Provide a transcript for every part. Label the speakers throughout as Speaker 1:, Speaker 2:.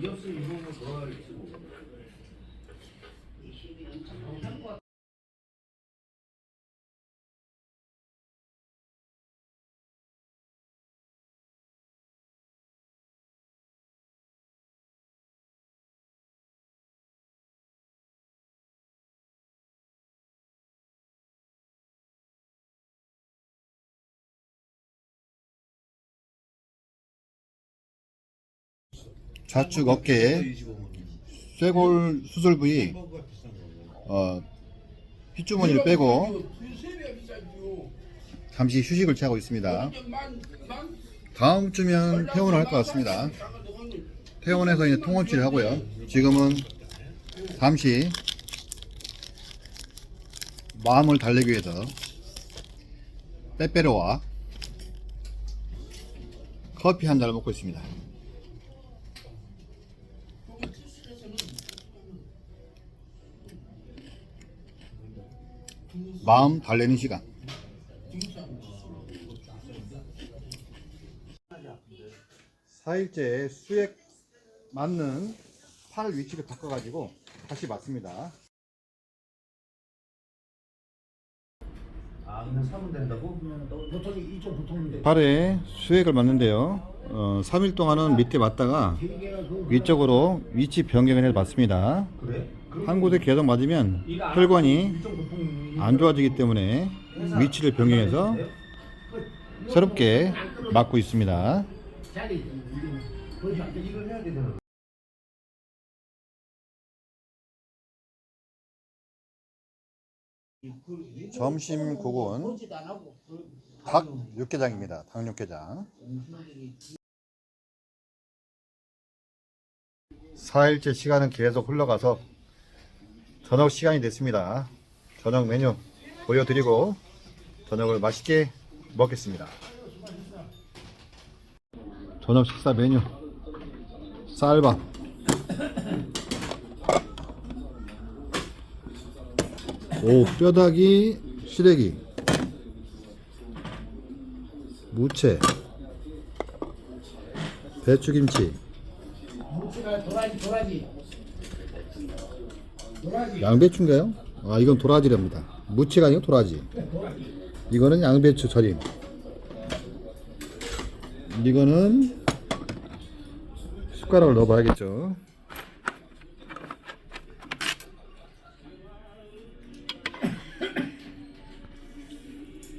Speaker 1: 이없이 이거는 더 쓰고.
Speaker 2: 좌측 어깨 쇄골 수술 부위 어, 핏주머니를 빼고 잠시 휴식을 취하고 있습니다. 다음 주면 퇴원을 할 것 같습니다. 퇴원해서 이제 통원치를 하고요. 지금은 잠시 마음을 달래기 위해서 빼빼로와 커피 한 잔을 먹고 있습니다. 마음 달래는 시간. 사일째 수액 맞는 팔 위치를 바꿔가지고 다시 맞습니다.
Speaker 1: 아 그냥 사면 된다고? 보통 이쪽 보통
Speaker 2: 팔에 수액을 맞는데요. 어, 3일 동안은 밑에 맞다가 위쪽으로 위치 변경을 해서 맞습니다.
Speaker 1: 그래?
Speaker 2: 한 곳에 계속 맞으면 혈관이 안 좋아지기 때문에 위치를 변경해서 새롭게 맞고 있습니다. 점심 국은 닭 육개장입니다. 닭 육개장. 4일째 시간은 계속 흘러가서 저녁 시간이 됐습니다. 저녁 메뉴 보여드리고 저녁을 맛있게 먹겠습니다. 저녁 식사 메뉴. 쌀밥. 오 뼈다귀 시래기. 무채. 배추김치. 양배추인가요? 아 이건 도라지랍니다. 무채가 아니고 도라지. 이거는 양배추 절임. 이거는 숟가락을 넣어봐야겠죠.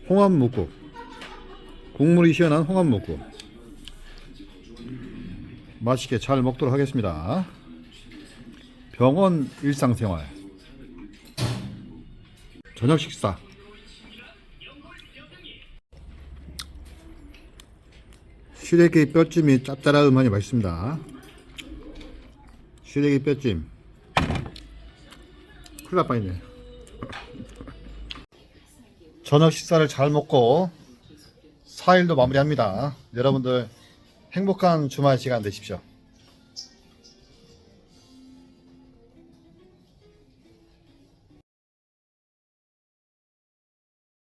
Speaker 2: 홍합묵국. 국물이 시원한 홍합묵국. 맛있게 잘 먹도록 하겠습니다. 병원 일상생활 저녁 식사. 시래기 뼈찜이 짭짤하더만이 맛있습니다. 시래기 뼈찜. 큰일 날 뻔했네. 저녁 식사를 잘 먹고 4일도 마무리합니다. 여러분들 행복한 주말 시간 되십시오